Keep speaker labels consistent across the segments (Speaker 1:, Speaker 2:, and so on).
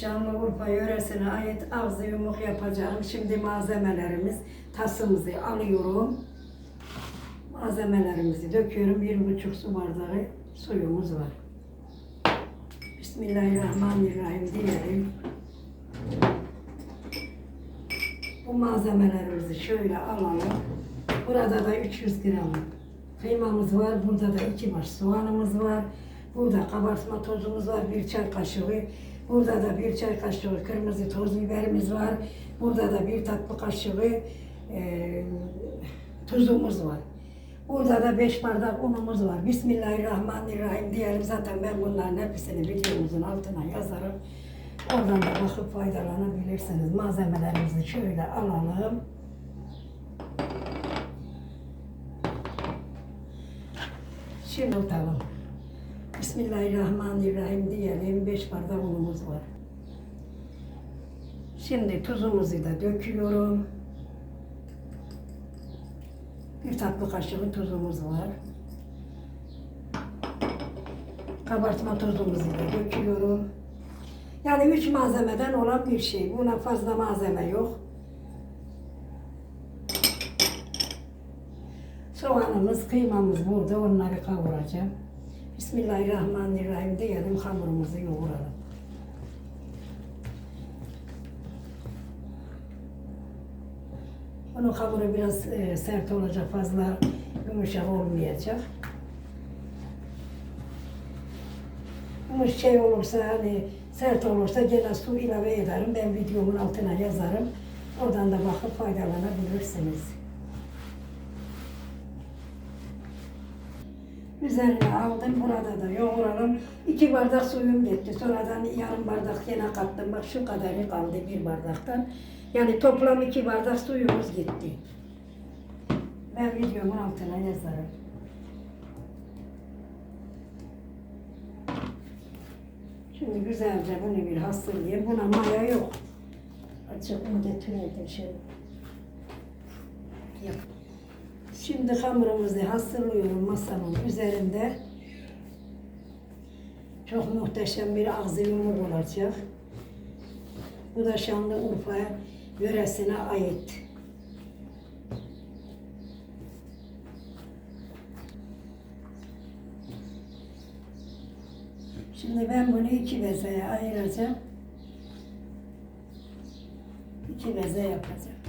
Speaker 1: Şanlıurfa yöresine ait ağzı yumuk yapacağım. Şimdi malzemelerimiz tasımızı alıyorum. Malzemelerimizi döküyorum. Bir buçuk su bardağı suyumuz var. Bismillahirrahmanirrahim diyelim. Bu malzemelerimizi şöyle alalım. Burada da 300 gram kıymamız var. Burada da iki baş soğanımız var. Burada kabartma tozumuz var. Bir çay kaşığı. Burada da bir çay kaşığı kırmızı toz biberimiz var. Burada da bir tatlı kaşığı e, tuzumuz var. Burada da beş bardak unumuz var. Bismillahirrahmanirrahim diyelim. Zaten ben bunların hepsini videomuzun altına yazarım. Oradan da bakıp faydalanabilirsiniz. Malzemelerimizi şöyle alalım. Şimdi tutalım. Bismillahirrahmanirrahim diyelim. Beş bardak unumuz var. Şimdi tuzumuzu da döküyorum. Bir tatlı kaşığı tuzumuz var. Kabartma tozumuzu da döküyorum. Yani üç malzemeden olan bir şey. Buna fazla malzeme yok. Soğanımız, kıymamız burada. Onları kavuracağım. Bismillahirrahmanirrahim diyelim. Hamurumuzu yoğuralım. Bunun hamuru biraz e, sert olacak, fazla yumuşak olmayacak. Yumuş şey olursa hani sert olursa gene su ilave ederim. Ben videomun altına yazarım. Oradan da bakıp faydalanabilirsiniz. Üzerine aldım. Burada da yoğuralım. İki bardak suyum gitti. Sonradan yarım bardak yine kattım. Bak şu kadarı kaldı bir bardaktan. Yani toplam iki bardak suyumuz gitti. Ben videomun altına yazarım. Şimdi güzelce bunu bir hazırlayayım. Buna maya yok. Açık un getireydim şimdi. Yap. Şimdi hamurumuzu hazırlıyorum masamın üzerinde. Çok muhteşem bir ağzı yumuk olacak. Bu da Şanlıurfa yöresine ait. Şimdi ben bunu iki bezeye ayıracağım. İki beze yapacağım.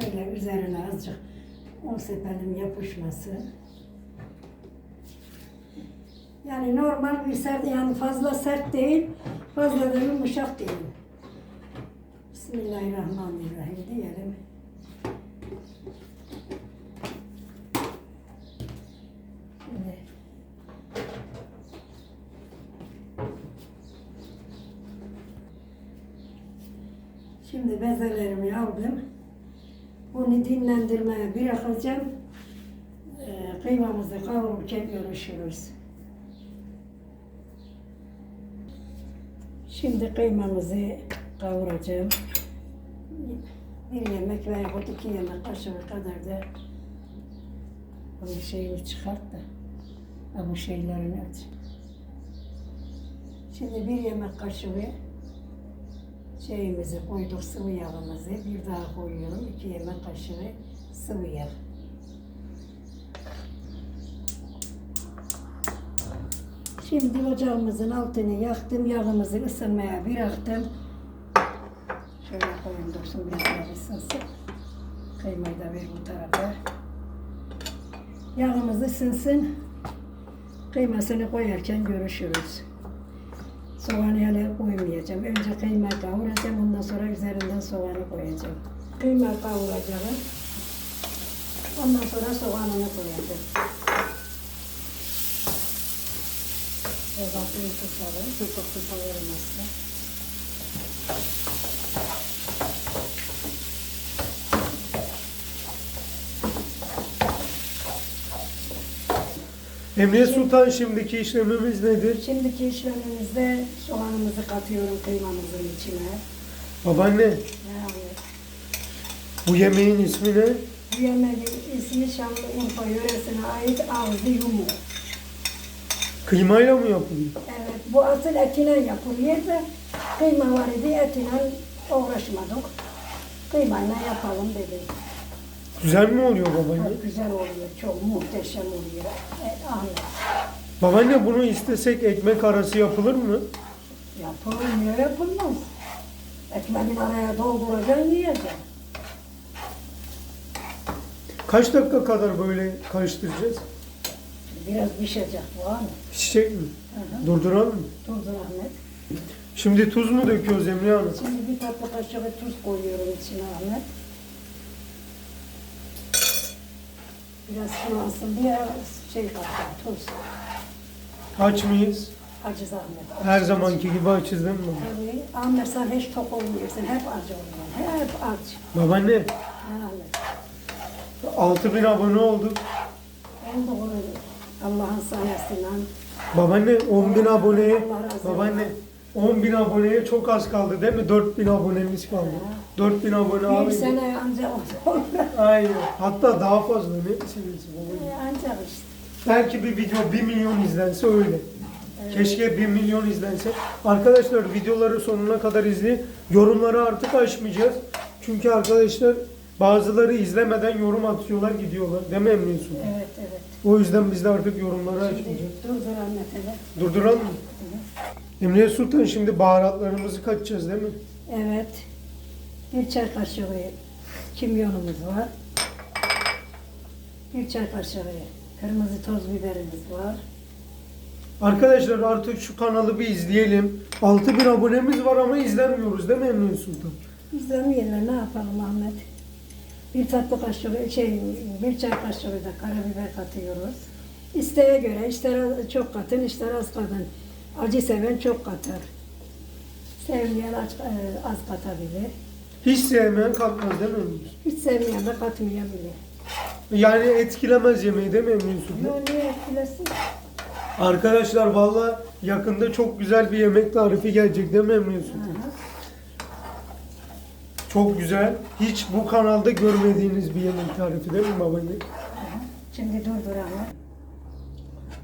Speaker 1: Şöyle üzerine azıcık un sepelim yapışmasın. Yani normal bir sert, yani fazla sert değil, fazla da yumuşak değil. Bismillahirrahmanirrahim diyelim. Şimdi bezelerimi aldım. Bunu dinlendirmeye bırakacağım. Ee, kıymamızı kavururken görüşürüz. Şimdi kıymamızı kavuracağım. Bir yemek veya iki yemek kaşığı kadar da bunun şeyini çıkart da bu şeylerini aç. Şimdi bir yemek kaşığı şeyimizi koyduk sıvı yağımızı bir daha koyuyorum iki yemek kaşığı sıvı yağ. Şimdi ocağımızın altını yaktım, yağımızı ısınmaya bıraktım. Şöyle koyun dursun biraz ısınsın. Kıymayı da ver bu tarafa. Yağımız ısınsın. Kıymasını koyarken görüşürüz. Soğanı hele koymayacağım. Önce kıymayı kavuracağım, ondan sonra üzerinden soğanı koyacağım. Kıyma kavuracağım. Ondan sonra soğanını koyacağım. Biraz altını tutalım, su çok tuta vermezse.
Speaker 2: Emniye Sultan şimdiki işlemimiz nedir?
Speaker 1: Şimdiki işlemimizde soğanımızı katıyorum kıymamızın içine.
Speaker 2: Babaanne
Speaker 1: Yani
Speaker 2: bu yemeğin ismi ne?
Speaker 1: bu yemeğin ismi Şanlıurfa yöresine ait ağzı yumuk.
Speaker 2: Kıymayla mı yapılıyor?
Speaker 1: Evet, bu asıl etine yapılıyor da kıyma var idi, etine uğraşmadık. Kıymayla yapalım dedik.
Speaker 2: Güzel mi oluyor babaanne?
Speaker 1: Çok güzel oluyor, çok muhteşem oluyor. E, Ahmet,
Speaker 2: Babaanne bunu istesek ekmek arası yapılır mı?
Speaker 1: niye yapılmaz? Ekmeğin araya dolduracaksın, yiyeceksin.
Speaker 2: Kaç dakika kadar böyle karıştıracağız?
Speaker 1: Biraz pişecek bu an.
Speaker 2: Pişecek mi?
Speaker 1: Hı hı.
Speaker 2: Durduralım mı?
Speaker 1: Durdur Ahmet.
Speaker 2: Şimdi tuz mu döküyoruz Emine Hanım?
Speaker 1: Şimdi bir tatlı kaşığı tuz koyuyorum içine Ahmet. Biraz sulansın diye şey katacağım, tuz.
Speaker 2: Aç mıyız?
Speaker 1: Acı zahmet.
Speaker 2: Her zamanki gibi açız değil mi?
Speaker 1: Tabii. Ahmet sen hiç tok olmuyorsun. Hep acı oluyorsun. Hep aç.
Speaker 2: Babaanne
Speaker 1: Ahmet.
Speaker 2: 6000 abone olduk.
Speaker 1: Oldu olur. Allah'ın sayesinde.
Speaker 2: Babaanne 10 bin aboneye,
Speaker 1: Allah razı olsun.
Speaker 2: babaanne 10 bin aboneye çok az kaldı değil mi? 4000 abonemiz kaldı. 4000 abone
Speaker 1: Bir
Speaker 2: abi.
Speaker 1: sene anca olur.
Speaker 2: Aynen. Hatta daha fazla ne düşünüyorsun babaanne?
Speaker 1: Ancak işte.
Speaker 2: Belki bir video 1 milyon izlense öyle. Keşke 1 milyon izlense. Arkadaşlar videoları sonuna kadar izleyin. Yorumları artık açmayacağız. Çünkü arkadaşlar bazıları izlemeden yorum atıyorlar gidiyorlar. Değil mi Emre?
Speaker 1: Evet evet.
Speaker 2: O yüzden biz de artık yorumları açmayacağız.
Speaker 1: Şimdi dur dur Ahmet hele.
Speaker 2: Durduralım mı? Emre Sultan şimdi baharatlarımızı katacağız değil mi?
Speaker 1: Evet. Bir çay kaşığı kimyonumuz var. Bir çay kaşığı kırmızı toz biberimiz var.
Speaker 2: Arkadaşlar artık şu kanalı bir izleyelim. 6000 abonemiz var ama izlenmiyoruz değil mi Emre Sultan?
Speaker 1: İzlemeyenler ne yapalım Ahmet? Bir tatlı kaşığı, şey, bir çay kaşığı da karabiber katıyoruz. İsteğe göre, ister çok katın, ister az katın. Acı seven çok katar. Sevmeyen az, e, az katabilir.
Speaker 2: Hiç sevmeyen katmaz değil mi?
Speaker 1: Hiç sevmeyen de katmayabilir.
Speaker 2: Yani etkilemez yemeği değil mi Yusuf?
Speaker 1: Yok niye etkilesin?
Speaker 2: Arkadaşlar valla yakında çok güzel bir yemek tarifi gelecek değil mi Emre Yusuf? Çok güzel. Hiç bu kanalda görmediğiniz bir yemek tarifi değil mi babaanne?
Speaker 1: Şimdi durduralım.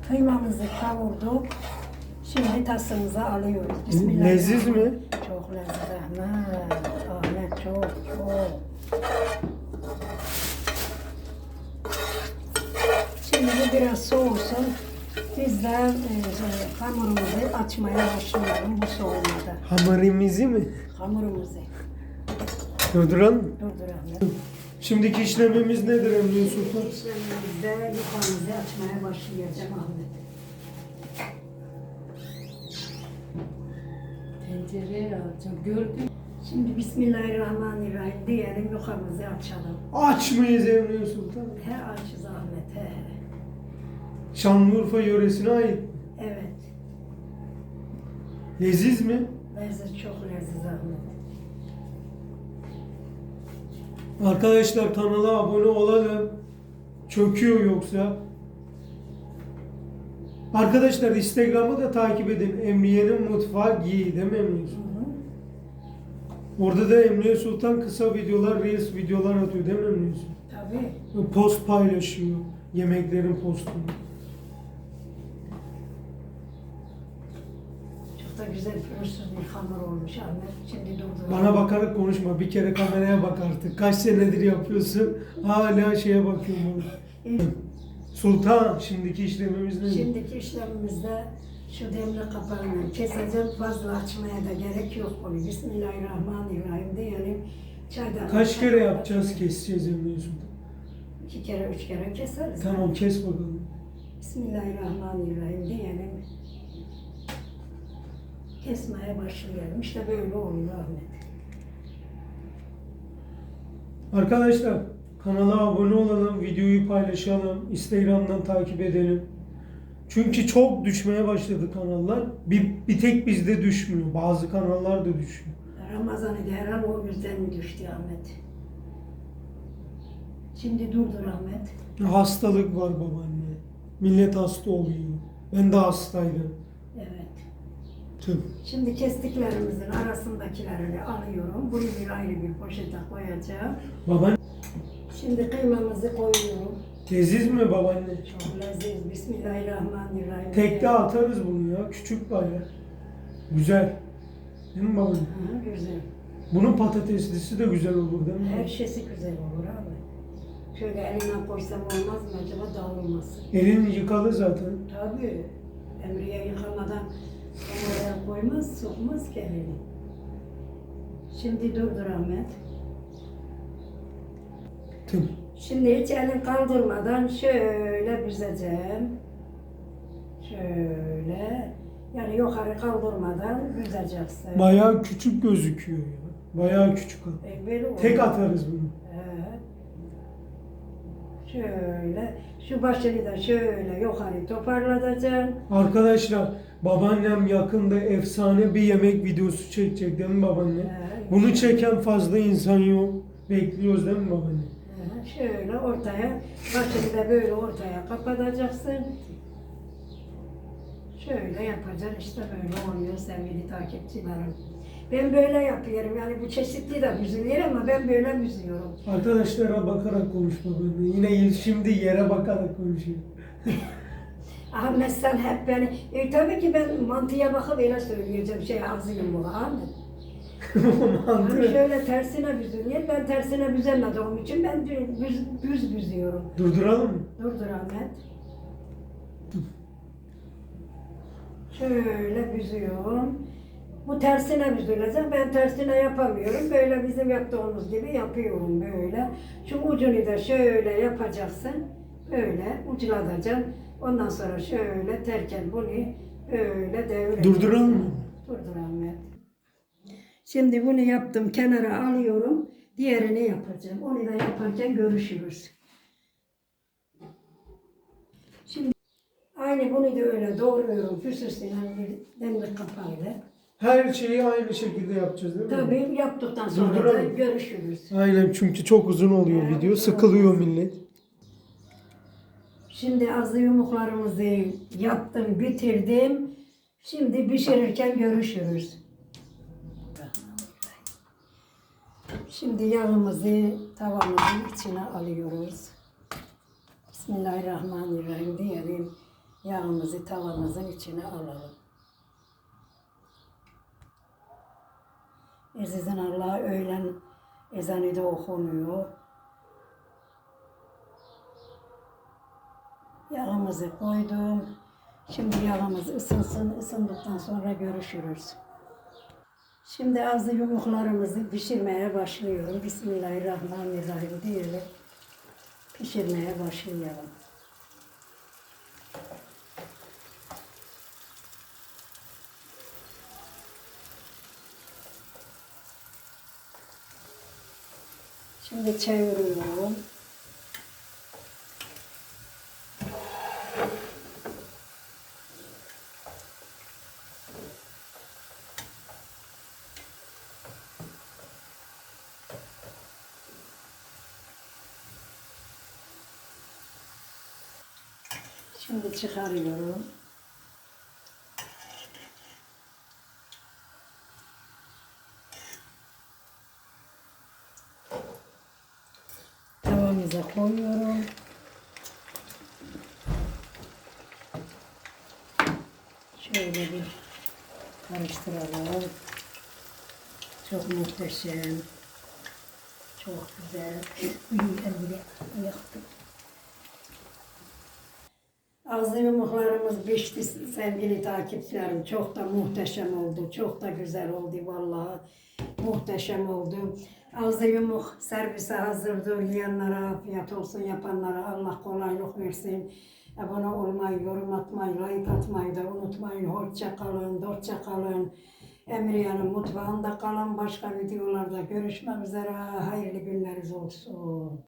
Speaker 1: Kıymamızı kavurduk. Şimdi tasımıza alıyoruz.
Speaker 2: Leziz mi?
Speaker 1: Çok leziz Ahmet. Ahmet çok çok. Şimdi bu biraz soğusun. Biz de e, hamurumuzu açmaya başlayalım bu soğumada.
Speaker 2: Hamurimizi mi?
Speaker 1: Hamurumuzu.
Speaker 2: Durduralım mı?
Speaker 1: Durdur Ahmet.
Speaker 2: Şimdiki işlemimiz nedir Emre Sultan?
Speaker 1: İşlemimizde yufamızı açmaya başlayacağım Ahmet.
Speaker 3: Tencereye alacağım. Gördün
Speaker 1: Şimdi Bismillahirrahmanirrahim diyelim yufamızı açalım.
Speaker 2: Aç mıyız Emre Sultan?
Speaker 1: He açız Ahmet he.
Speaker 2: Şanlıurfa yöresine ait.
Speaker 1: Evet.
Speaker 2: Leziz mi?
Speaker 1: Lezzet çok leziz Ahmet.
Speaker 2: Arkadaşlar kanala abone olalım. Çöküyor yoksa. Arkadaşlar Instagram'ı da takip edin. Emriye'nin mutfağı giy değil mi Emriye Sultan? Orada da Emriye Sultan kısa videolar, reels videolar atıyor değil mi Emriye Sultan?
Speaker 1: Tabii.
Speaker 2: Post paylaşıyor. Yemeklerin postunu.
Speaker 1: Çok da güzel pürüzsüz bir hamur olmuş Ahmet. Şimdi durduralım.
Speaker 2: Bana bakarak konuşma. Bir kere kameraya bak artık. Kaç senedir yapıyorsun. Hala şeye bakıyorum. Sultan, şimdiki işlemimiz ne?
Speaker 1: Şimdiki işlemimizde şu demli kapağını keseceğim. Fazla açmaya da gerek yok bunu. Bismillahirrahmanirrahim diyelim. Çaydan
Speaker 2: Kaç kere yapacağız, keseceğiz Emre Sultan?
Speaker 1: İki kere, üç kere keseriz.
Speaker 2: Tamam kes bakalım.
Speaker 1: Bismillahirrahmanirrahim diyelim. Kesmeye başlayalım. İşte böyle oluyor Ahmet.
Speaker 2: Arkadaşlar kanala abone olalım, videoyu paylaşalım, Instagram'dan takip edelim. Çünkü çok düşmeye başladı kanallar. Bir, bir tek bizde düşmüyor. Bazı kanallar da düşüyor.
Speaker 1: Ramazan'ı da herhal o yüzden mi düştü Ahmet? Şimdi durdur Ahmet.
Speaker 2: Hastalık var babaanne. Millet hasta oluyor. Ben de hastaydım.
Speaker 1: Evet.
Speaker 2: Tüh.
Speaker 1: Şimdi kestiklerimizin arasındakilerini alıyorum. Bunu bir ayrı bir poşete koyacağım.
Speaker 2: Baban
Speaker 1: Şimdi kıymamızı koyuyorum.
Speaker 2: Leziz mi babaanne?
Speaker 1: Çok leziz. Bismillahirrahmanirrahim.
Speaker 2: Tekte atarız bunu ya. Küçük bayağı. Güzel. Değil mi babaanne?
Speaker 1: Hı, güzel.
Speaker 2: Bunun patateslisi de güzel olur değil mi?
Speaker 1: Her şeysi güzel olur abi. Şöyle eline koysam olmaz mı acaba dağılmasın?
Speaker 2: Elin yıkalı zaten.
Speaker 1: Tabii. Emriye yıkamadan oraya koymaz, sokmaz ki elini. Şimdi durdur Ahmet.
Speaker 2: Tüm.
Speaker 1: Şimdi hiç elin kaldırmadan şöyle büzeceğim. Şöyle. Yani yukarı kaldırmadan büzeceksin.
Speaker 2: Bayağı küçük gözüküyor ya. Bayağı küçük.
Speaker 1: E, böyle olur.
Speaker 2: Tek atarız bunu.
Speaker 1: Evet. Şöyle. Şu başını da şöyle yukarı toparlatacaksın.
Speaker 2: Arkadaşlar babaannem yakında efsane bir yemek videosu çekecek değil mi babaanne?
Speaker 1: Evet.
Speaker 2: Bunu çeken fazla insan yok. Bekliyoruz değil mi babaanne?
Speaker 1: Şöyle ortaya, başını da böyle ortaya kapatacaksın. Şöyle yapacaksın, işte böyle oluyor sevgili takipçilerim. Ben böyle yapıyorum, yani bu çeşitli de büzülüyor ama ben böyle büzüyorum.
Speaker 2: Arkadaşlara bakarak konuş babaanne. Yine şimdi yere bakarak konuşuyor.
Speaker 1: Ahmet sen hep beni, e, tabii ki ben mantıya bakıp öyle söyleyeceğim, şey ağzı yumulu Ahmet. Hani şöyle tersine büzülüyor, ben tersine büzemediğim için ben büz, düz büzüyorum.
Speaker 2: Durduralım mı?
Speaker 1: Durdur Ahmet. Şöyle büzüyorum. Bu tersine büzülecek. Ben tersine yapamıyorum. Böyle bizim yaptığımız gibi yapıyorum böyle. Şu ucunu da şöyle yapacaksın. Böyle uclatacaksın. Ondan sonra şöyle terken bunu böyle devireceksin.
Speaker 2: Durduralım mı?
Speaker 1: Durdur Ahmet. Şimdi bunu yaptım. Kenara alıyorum. Diğerini yapacağım. Onu da yaparken görüşürüz. Şimdi aynı bunu da öyle doğruyorum. Füsüsüyle demir kapağıyla.
Speaker 2: Her şeyi aynı şekilde yapacağız değil mi?
Speaker 1: Tabii yaptıktan sonra da
Speaker 2: Durduralım.
Speaker 1: görüşürüz.
Speaker 2: Aynen çünkü çok uzun oluyor
Speaker 1: Evet,
Speaker 2: video.
Speaker 1: uzun
Speaker 2: Sıkılıyor millet.
Speaker 1: Şimdi azı yumuklarımızı yaptım, bitirdim. Şimdi pişirirken görüşürüz. Şimdi yağımızı tavamızın içine alıyoruz. Bismillahirrahmanirrahim diyelim. Yağımızı tavamızın içine alalım. Azizin Allah öğlen ezanı da okunuyor. Yağımızı koydum. Şimdi yağımız ısınsın. Isındıktan sonra görüşürüz. Şimdi azı yumuklarımızı pişirmeye başlıyorum. Bismillahirrahmanirrahim diyelim. Pişirmeye başlayalım. Şimdi çeviriyorum. Şimdi çıkarıyorum. Tavamıza koyuyorum. Şöyle bir karıştıralım. Çok muhteşem. Çok güzel. Elbire yaktım. Ağzı yumuklarımız pişti sevgili takipçilerim. Çok da muhteşem oldu. Çok da güzel oldu vallahi. Muhteşem oldu. Ağzı yumuk servise hazırdır. Yiyenlere afiyet olsun. Yapanlara Allah kolaylık versin. Abone olmayı, yorum atmayı, like atmayı da unutmayın. Hoşça kalın, dostça kalın. Emriye'nin mutfağında kalın. Başka videolarda görüşmek üzere. Hayırlı günleriniz olsun.